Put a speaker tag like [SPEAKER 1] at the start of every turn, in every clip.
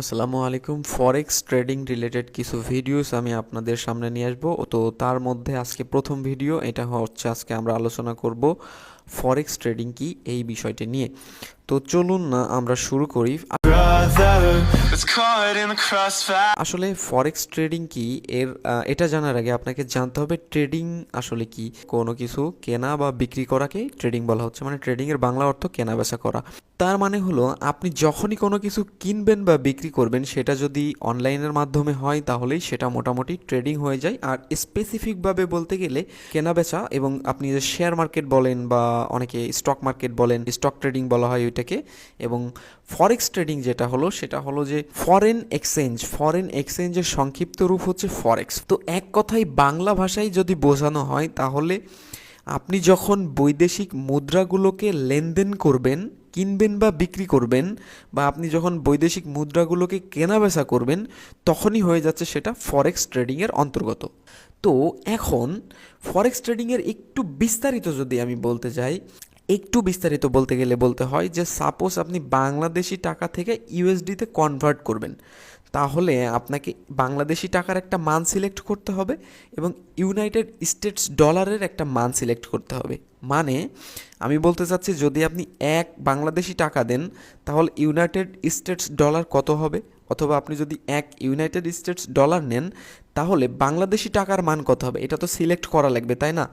[SPEAKER 1] আসসালামু আলাইকুম। Forex trading related কিছু ভিডিওস আমি আপনাদের সামনে নিয়ে আসব। তো তার মধ্যে আজকে প্রথম ভিডিও এটা হচ্ছে আজকে আমরা আলোচনা করব ফরেক্স ট্রেডিং কি, এই বিষয়টি নিয়ে। তো চলুন না, আমরা শুরু করি. আসলে ফরেক্স ট্রেডিং কি, এর এটা জানার আগে আপনাকে জানতে হবে ট্রেডিং আসলে কি? কোনো কিছু কেনা বা বিক্রি করাকে ট্রেডিং বলা হচ্ছে। মানে ট্রেডিং এর বাংলা অর্থ কেনা বেচা করা। তার মানে হলো, আপনি যখনই কোনো কিছু কিনবেন বা বিক্রি করবেন, সেটা যদি অনলাইনের মাধ্যমে হয়, তাহলেই সেটা মোটামুটি ট্রেডিং হয়ে যায়। আর স্পেসিফিকভাবে বলতে গেলে কেনা বেচা এবং আপনি যে শেয়ার মার্কেট বলেন বা অনেকে স্টক মার্কেট বলেন স্টক ট্রেডিং বলা হয় ওইটাকে, এবং ফরেক্স ট্রেডিং যেটা হলো, সেটা হলো যে ফরেন এক্সচেঞ্জ ফরেন এক্সচেঞ্জের সংক্ষিপ্ত রূপ হচ্ছে ফরেক্স তো এক কথায় বাংলা ভাষায় যদি বোঝানো হয়, তাহলে আপনি যখন বৈদেশিক মুদ্রাগুলোকে লেনদেন করবেন, কিনবেন বা বিক্রি করবেন, বা আপনি যখন বৈদেশিক মুদ্রাগুলোকে কেনা বেচা করবেন, তখনই হয়ে যাচ্ছে সেটা ফরেক্স ট্রেডিংয়ের অন্তর্গত। তো এখন ফরেক্স ট্রেডিংয়ের একটু বিস্তারিত যদি আমি বলতে যাই, একটু বিস্তারিত বলতে গেলে বলতে হয় যে সাপোজ আপনি বাংলাদেশি টাকা থেকে ইউএসডিতে কনভার্ট করবেন। তাহলে আপনাকে বাংলাদেশি টাকার একটা মান সিলেক্ট করতে হবে এবং ইউনাইটেড স্টেটস ডলারের একটা মান সিলেক্ট করতে হবে। মানে আমি বলতে চাচ্ছি যদি আপনি এক বাংলাদেশি টাকা দেন, তাহলে ইউনাইটেড স্টেটস ডলার কত হবে? অথবা আপনি যদি এক ইউনাইটেড স্টেটস ডলার নেন, তাহলে বাংলাদেশি টাকার মান কত হবে? এটা তো সিলেক্ট করা লাগবে, তাই না?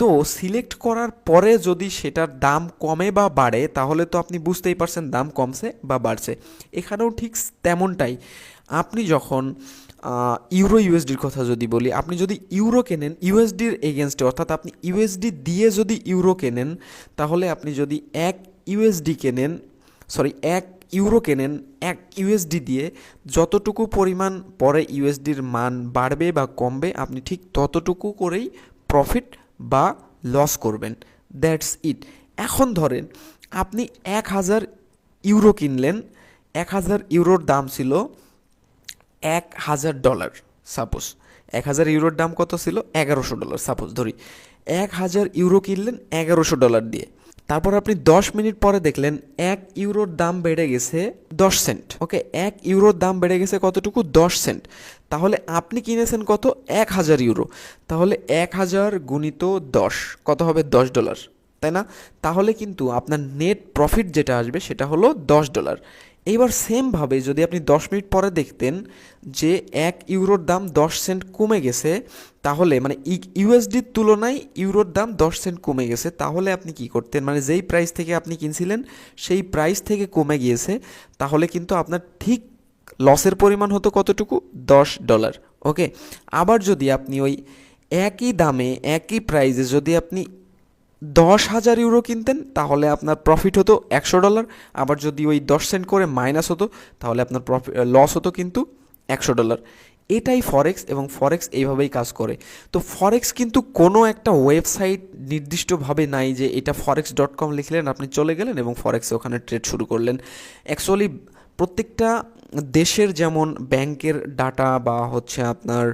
[SPEAKER 1] তো সিলেক্ট করার পরে যদি সেটার দাম কমে বা বাড়ে, তাহলে তো আপনি বুঝতেই পারছেন দাম কমছে বা বাড়ছে। এখানেও ঠিক তেমনটাই। আপনি যখন ইউরো ইউএসডির কথা যদি বলি, আপনি যদি ইউরো কেনেন ইউএসডির এগেনস্টে অর্থাৎ আপনি ইউএসডি দিয়ে যদি ইউরো কেনেন, তাহলে আপনি যদি এক ইউএসডি কেনেন সরি এক ইউরো কেনেন, এক ইউএসডি দিয়ে যতটুকু পরিমাণ পরে ইউএসডির মান বাড়বে বা কমবে, আপনি ঠিক ততটুকু করেই প্রফিট বা লস করবেন। দ্যাটস ইট এখন ধরেন, আপনি এক হাজার ইউরো কিনলেন, এক হাজার ইউরোর দাম ছিল এক হাজার ডলার সাপোজ এক হাজার ইউরোর দাম কত ছিল? এগারোশো ডলার সাপোজ ধরি। এক হাজার ইউরো কিনলেন, এগারোশো ডলার দিয়ে। তারপর আপনি দশ মিনিট পরে দেখলেন এক ইউরোর দাম বেড়ে গেছে দশ সেন্ট। ওকে, এক ইউরোর দাম বেড়ে গেছে কতটুকু? দশ সেন্ট। তাহলে আপনি কিনেছেন কত? এক হাজার ইউরো। তাহলে এক হাজার গুণিত দশ, কত হবে? দশ ডলার। তাই না? তাহলে কিন্তু আপনার নেট প্রফিট যেটা আসবে সেটা হলো দশ ডলার। এইবার সেমভাবে যদি আপনি দশ মিনিট পরে দেখতেন যে এক ইউরোর দাম দশ সেন্ট কমে গেছে, তাহলে মানে ইউএসডির তুলনায় ইউরোর দাম দশ সেন্ট কমে গেছে, তাহলে আপনি কি করতেন? মানে যেই প্রাইস থেকে আপনি কিনছিলেন, সেই প্রাইস থেকে কমে গিয়েছে, তাহলে কিন্তু আপনার ঠিক লসের পরিমাণ হতো কতটুকু? দশ ডলার ওকে আবার যদি আপনি ওই একই দামে, একই প্রাইসে যদি আপনি দশ হাজার ইউরো কিনতেন, তাহলে আপনার প্রফিট হতো একশো ডলার। আবার যদি ওই দশ সেন্ট করে মাইনাস হতো, তাহলে আপনার প্রফিট লস হতো কিন্তু একশো ডলার। এটাই ফরেক্স এবং ফরেক্স এইভাবেই কাজ করে। তো ফরেক্স কিন্তু কোনো একটা ওয়েবসাইট নির্দিষ্টভাবে নাই যে এটা ফরেক্স ডট কম লিখলেন, আপনি চলে গেলেন এবং ফরেক্সে ওখানে ট্রেড শুরু করলেন। অ্যাকচুয়ালি প্রত্যেকটা দেশের যেমন ব্যাংকের ডাটা বা হচ্ছে আপনার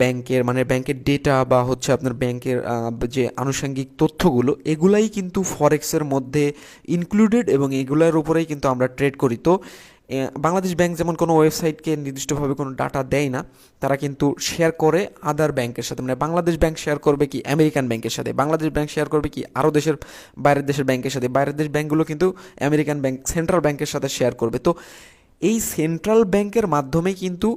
[SPEAKER 1] ব্যাংকের মানে ব্যাংকের ডেটা বা হচ্ছে আপনার ব্যাংকের যে আনুষঙ্গিক তথ্যগুলো, এগুলাই কিন্তু ফরেক্সের মধ্যে ইনক্লুডেড এবং এগুলোর উপরেই কিন্তু আমরা ট্রেড করি। তো বাংলাদেশ ব্যাংক যেমন কোনো ওয়েবসাইটকে নির্দিষ্টভাবে কোনো ডাটা দেয় না, তারা কিন্তু শেয়ার করে আদার ব্যাংকের সাথে। মানে বাংলাদেশ ব্যাংক শেয়ার করবে কি আমেরিকান ব্যাংকের সাথে? বাংলাদেশ ব্যাংক শেয়ার করবে কি আরও দেশের, বাইরের দেশের ব্যাংকের সাথে? বাইরের দেশ ব্যাংকগুলো কিন্তু আমেরিকান ব্যাংক সেন্ট্রাল ব্যাংকের সাথে শেয়ার করবে। তো এই সেন্ট্রাল ব্যাংকের মাধ্যমে কিন্তু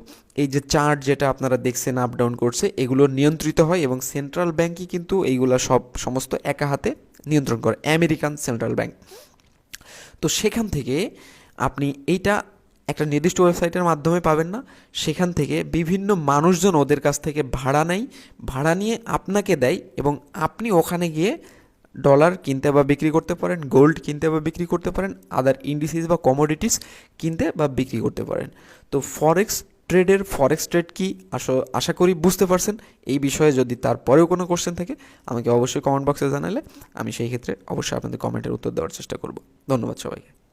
[SPEAKER 1] এই যে চার্ট যেটা আপনারা দেখছেন আপ ডাউন করছে, এগুলো নিয়ন্ত্রিত হয় এবং সেন্ট্রাল ব্যাংকই কিন্তু এইগুলো সব সমস্ত একা হাতে নিয়ন্ত্রণ করে আমেরিকান সেন্ট্রাল ব্যাংক তো সেখান থেকে আপনি এইটা একটা নির্দিষ্ট ওয়েবসাইটের মাধ্যমে পাবেন না, সেখান থেকে বিভিন্ন মানুষজন ওদের কাছ থেকে ভাড়া নেয়, ভাড়া নিয়ে আপনাকে দেয় এবং আপনি ওখানে গিয়ে ডলার কিনতে বা বিক্রি করতে পারেন গোল্ড কিনতে বা বিক্রি করতে পারেন আদার ইন্ডিসিস বা কমোডিটিস কিনতে বা বিক্রি করতে পারেন। তো ফরেক্স ট্রেডের ফরেক্স ট্রেড কি? আশা আশা করি বুঝতে পারছেন। এই বিষয়ে যদি তারপরেও কোনো কোশ্চেন থাকে, আমাকে অবশ্যই কমেন্ট বক্সে জানালে আমি সেই ক্ষেত্রে অবশ্যই আপনাদের কমেন্টের উত্তর দেওয়ার চেষ্টা করব। ধন্যবাদ সবাইকে।